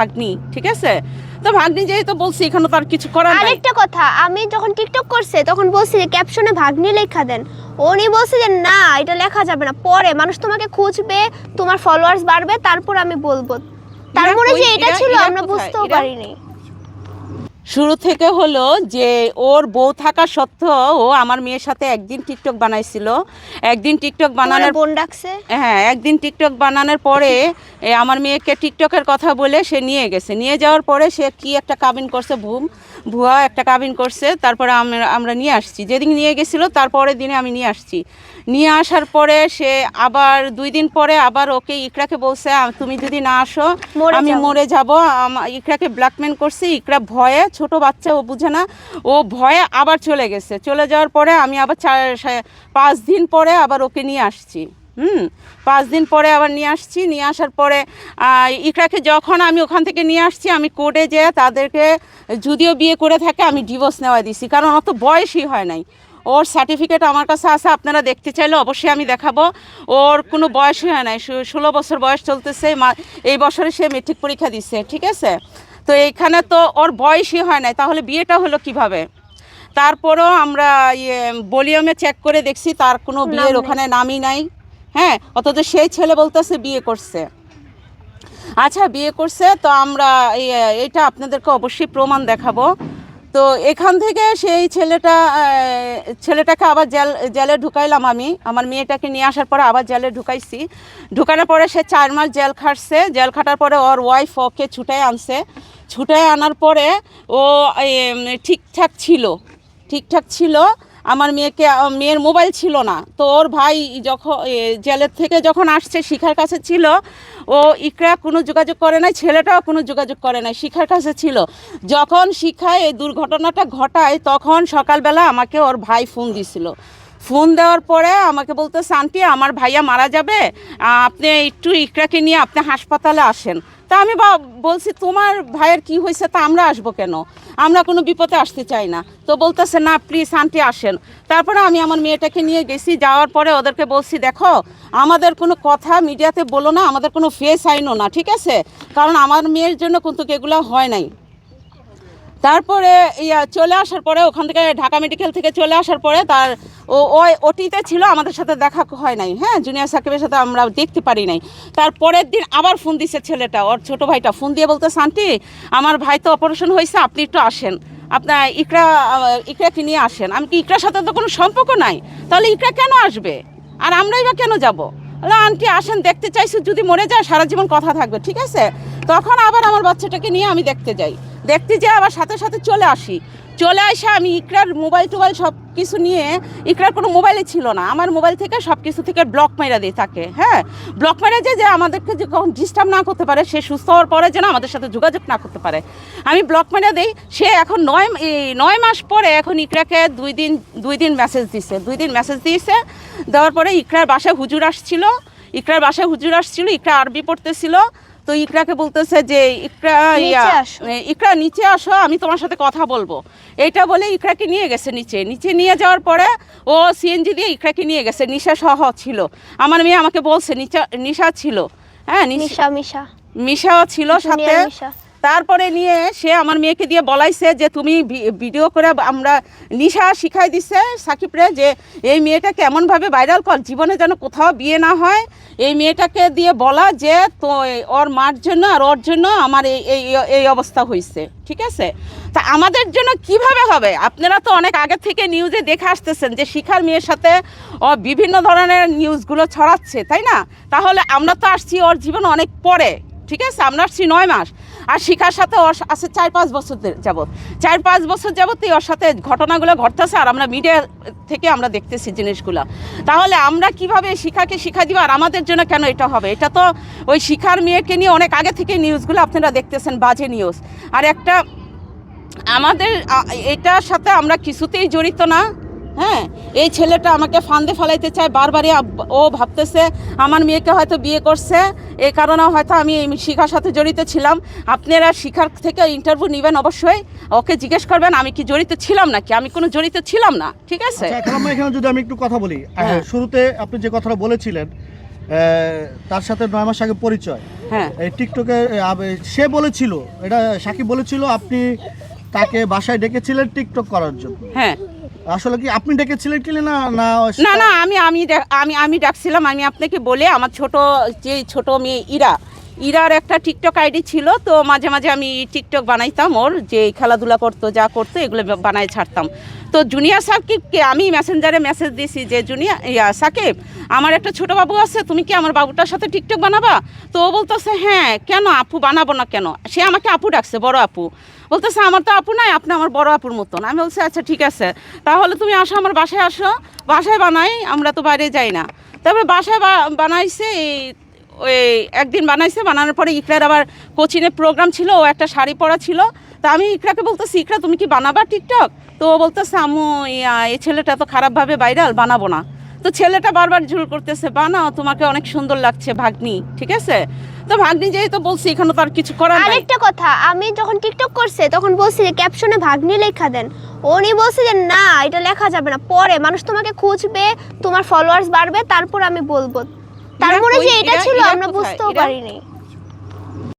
ভাগ্নি ঠিক আছে? তো ভাগ্নি যেহেতু বলছি এখানে তো আর কিছু করার নাই। আরেকটা কথা আমি যখন টিকটক করছে তখন বলছি যে ক্যাপশনে ভাগ্নি লেখা দেন। উনি বলছে যে না এটা লেখা যাবে না। পরে মানুষ তোমাকে খুঁজবে তোমার ফলোয়ার্স বাড়বে তারপর আমি বলব। তার মনে যে এটা ছিল আমরা বুঝতেও পারিনি। শুরু থেকে হলো যে ওর বউ থাকা সত্ত্বেও ও আমার মেয়ের সাথে একদিন টিকটক বানাইছিল। একদিন টিকটক বানানোর বোন ডাকছে? হ্যাঁ একদিন টিকটক বানানোর পরে আমার মেয়েকে টিকটকের কথা বলে সে নিয়ে গেছে। নিয়ে যাওয়ার পরে সে কি একটা কাবিন করছে ভুম। ভুয়া একটা কাবিন করছে তারপরে আমরা আমরা নিয়ে আসছি। যেদিন নিয়ে গেছিল তারপরের দিনে আমি নিয়ে আসছি। নিয়ে আসার পরে সে আবার দুই দিন পরে আবার ওকে ইকরাকে বলছে তুমি যদি না আসো আমি মরে যাব। ইকরাকে ব্ল্যাকমেল করছি। ইকরা ভয়ে ছোট বাচ্চা ও বুঝে না। ও ভয়ে আবার চলে গেছে। চলে যাওয়ার পরে আমি আবার চার পাঁচ দিন পরে আবার ওকে নিয়ে আসছি। হুম পাঁচ দিন পরে আবার নিয়ে আসছি। নিয়ে আসার পরে আহ, ইকরাকে যখন আমি ওখান থেকে নিয়ে আসছি আমি কোর্টে যেয়ে তাদেরকে যদিও বিয়ে করে থাকে আমি ডিভোর্স নেওয়া দিছি। কারণ অত বয়সই হয় নাই। ওর সার্টিফিকেট আমার কাছে আছে আপনারা দেখতে চাইলে অবশ্যই আমি দেখাবো। ওর কোনো বয়সই হয় নাই। ষোলো বছর বয়স চলতেছে মা- এই বছরে সে মেট্রিক পরীক্ষা দিচ্ছে ঠিক আছে? তো এইখানে তো ওর বয়সই হয় নাই। তাহলে বিয়েটা হলো কীভাবে? তারপরেও আমরা ইয়ে বলিয়ামে চেক করে দেখছি তার কোনো বিয়ের ওখানে নামই নাই। হ্যাঁ অথচ সেই ছেলে বলতেছে বিয়ে করছে। আচ্ছা বিয়ে করছে, তো আমরা এটা আপনাদেরকে অবশ্যই প্রমাণ দেখাবো। তো এখান থেকে সেই ছেলেটা ছেলেটাকে আবার জেল, জেলে ঢুকাইলাম আমি। আমার মেয়েটাকে নিয়ে আসার পরে আবার জেলে ঢুকাইছি। ঢুকানোর পরে সে চার মাস জেল খাটছে। জেল খাটার পরে ওর ওয়াইফ ওকে ছুটাই আনছে। ছুটাই আনার পরে ও ঠিকঠাক ছিল। ঠিকঠাক ছিল। আমার মেয়েকে মেয়ের মোবাইল ছিল না। তো ওর ভাই যখন জেলের থেকে যখন আসছে, শিখার কাছে ছিল, ও ইকরা কোনো যোগাযোগ করে নাই, ছেলেটাও কোনো যোগাযোগ করে নাই, শিখার কাছে ছিল। যখন শিখায় এই দুর্ঘটনাটা ঘটায়, তখন সকালবেলা আমাকে ওর ভাই ফোন দিছিল। ফোন দেওয়ার পরে আমাকে বলতে শান্তি আমার ভাইয়া মারা যাবে, আপনি একটু ইকরাকে নিয়ে আপনি হাসপাতালে আসেন। তা আমি বা বলছি, তোমার ভাইয়ের কি হয়েছে তা আমরা আসব কেন? আমরা কোনো বিপদে আসতে চাই না। তো বলতেছে, না প্লিজ আন্টি, আসেন। তারপরে আমি আমার মেয়েটাকে নিয়ে গেছি, যাওয়ার পরে ওদেরকে বলছি, দেখো, আমাদের কোনো কথা মিডিয়াতে বলো না, আমাদের কোনো ফেস আইনও না, ঠিক আছে? কারণ আমার মেয়ের জন্য কিন্তু এগুলো হয় নাই। তারপরে ইয়া চলে আসার পরে ওখান থেকে ঢাকা মেডিকেল থেকে চলে আসার পরে তার ও ওই ওটিতে ছিল আমাদের সাথে দেখা হয় নাই। হ্যাঁ জুনিয়র সাকিবের সাথে আমরা দেখতে পারি নাই। তার পরের দিন আবার ফোন দিছে ছেলেটা ওর ছোট ভাইটা। ফোন দিয়ে বলতে শান্তি আমার ভাই তো অপারেশন হয়েছে আপনি একটু আসেন। আপনার ইকরা ইকরাকে নিয়ে আসেন। আমি কি ইকরার সাথে তো কোনো সম্পর্ক নাই? তাহলে ইকরা কেন আসবে? আর আমরাই বা কেন যাব? বললাম, আন্টি আসেন দেখতে চাইছি যদি মরে যায় সারা জীবন কথা থাকবে ঠিক আছে? তখন আবার আমার বাচ্চাটাকে নিয়ে আমি দেখতে যাই। দেখতে যেয়ে আবার সাথে সাথে চলে আসি। চলে আসে আমি ইকরার মোবাইল টোবাইল সব কিছু নিয়ে, ইকরার কোনো মোবাইলই ছিল না। আমার মোবাইল থেকে সব কিছু থেকে ব্লক মেরা দিয়ে থাকে হ্যাঁ? ব্লক মেরে যে যে আমাদেরকে যে কখন ডিস্টার্ব না করতে পারে, সে সুস্থ হওয়ার পরে যেন আমাদের সাথে যোগাযোগ না করতে পারে। আমি ব্লক মেরে দিই, সে এখন নয় নয় মাস পরে এখন ইকরাকে দুই দিন দুই দিন মেসেজ দিছে। দুই দিন মেসেজ দিয়েছে, দেওয়ার পরে ইকরার বাসায় হুজুর আসছিল। ইকরার বাসায় হুজুর আসছিল, ইকরা আরবি পড়তেছিল। তো ইকরাকে বলতেছে যে ইকরা ইকরা নিচে আসো আমি তোমার সাথে কথা বলব। এটা বলে ইকরাকে নিয়ে গেছে নিচে। নিচে নিয়ে যাওয়ার পরে ও সিএনজি দিয়ে ইকরাকে নিয়ে গেছে। নিশা সহ ছিল। আমার মেয়ে আমাকে বলছে নিচা নিশা ছিল। হ্যাঁ নিশা মিশা মিশা। মিশাও ছিল সাথে। তারপরে নিয়ে সে আমার মেয়েকে দিয়ে বলাইছে যে, তুমি ভিডিও করে আমরা নিশা শিখাই দিছে সাকিবরে যে, এই মেয়েটাকে এমনভাবে ভাইরাল কর, জীবনে যেন কোথাও বিয়ে না হয়। এই মেয়েটাকে দিয়ে বলা যে, তো ওর মার জন্য আর ওর জন্য আমার এই এই এই অবস্থা হয়েছে ঠিক আছে? তা আমাদের জন্য কীভাবে হবে? আপনারা তো অনেক আগে থেকে নিউজে দেখে আসতেছেন যে, শিখার মেয়ের সাথে ও বিভিন্ন ধরনের নিউজগুলো ছড়াচ্ছে, তাই না? তাহলে আমরা তো আসছি ওর জীবন অনেক পরে, ঠিক আছে? আমরা আসছি নয় মাস। আর শিখার সাথে ওর আছে চার পাঁচ বছর যাবত চার পাঁচ বছর যাবতই ওর সাথে ঘটনাগুলো ঘটতেছে আর আমরা মিডিয়া থেকে আমরা দেখতেছি জিনিসগুলো। তাহলে আমরা কীভাবে শিখাকে শিখা দিব আর আমাদের জন্য কেন এটা হবে? এটা তো ওই শিখার মেয়েকে নিয়ে অনেক আগে থেকে নিউজগুলো আপনারা দেখতেছেন, বাজে নিউজ আর একটা আমাদের এটার সাথে আমরা কিছুতেই জড়িত না। হ্যাঁ এই ছেলেটা আমাকে ফান্দে ফেলাইতে চায় বারবারই ও ভাবতেছে আমার মেয়েকে হয়তো বিয়ে করছে এই কারণে হয়তো আমি এই শিখার সাথে জড়িত ছিলাম। আপনারা শিখার থেকে ইন্টারভিউ নেবেন অবশ্যই। ওকে জিজ্ঞেস করবেন আমি কি জড়িত ছিলাম নাকি? আমি কোনো জড়িত ছিলাম না ঠিক আছে? আচ্ছা এখন এখানে যদি আমি একটু কথা বলি হ্যাঁ। শুরুতে আপনি যে কথাটা বলেছিলেন তার সাথে নয় মাস আগে পরিচয়। হ্যাঁ। এই টিকটকে সে বলেছিল এটা সাকিব বলেছিল আপনি তাকে বাসায় ডেকেছিলেন টিকটক করার জন্য। হ্যাঁ। আসলে কি আপনি ডেকেছিলেন কি না? না না না, আমি আমি আমি আমি ডাকছিলাম, আমি আপনাকে বলে আমার ছোট, যে ছোট মেয়ে ইরা ইরার একটা টিকটক আইডি ছিল, তো মাঝে মাঝে আমি টিকটক বানাইতাম ওর, যে খেলাধুলা করতো, যা করতো, এগুলো বানাই ছাড়তাম। তো জুনিয়র সাকিবকে আমি মেসেঞ্জারে মেসেজ দিয়েছি যে জুনিয়র ইয়া, সাকিব, আমার একটা ছোট বাবু আছে, তুমি কি আমার বাবুটার সাথে টিকটক বানাবা? তো ও বলতেছে হ্যাঁ কেন আপু বানাবো না কেন? সে আমাকে আপু ডাকছে, বড় আপু। বলতেছে, আমার তো আপু নাই, আপনি আমার বড় আপুর মতন। আমি বলছি আচ্ছা ঠিক আছে। তাহলে তুমি আসো, আমার বাসায় আসো। বাসায় বানাই, আমরা তো বাইরে যাই না। তারপরে বাসায় বানাইছে এই ওই একদিন বানাইছে বানানোর পরে ইকরার আবার কোচিংয়ের প্রোগ্রাম ছিল ও একটা শাড়ি পরা ছিল। তা আমি ইকরাকে বলতেছি ইকরা তুমি কি বানাবা টিকটক? তো ও বলতেছে ইয়া, এই ছেলেটা তো খারাপভাবে ভাইরাল বানাবো না। তো ছেলেটা বারবার ঝুল করতেছে বানাও তোমাকে অনেক সুন্দর লাগছে ভাগ্নি ঠিক আছে? তো ভাগ্নি যেহেতু বলছি এখানে তো আর কিছু করার নাই। আরেকটা কথা আমি যখন টিকটক করছে তখন বলছি যে ক্যাপশনে ভাগ্নি লেখা দেন। উনি বলছে যে না এটা লেখা যাবে না পরে মানুষ তোমাকে খুঁজবে তোমার ফলোয়ার্স বাড়বে তারপর আমি বলব। তার মনে যে এটা ছিল আমরা বুঝতেও পারিনি।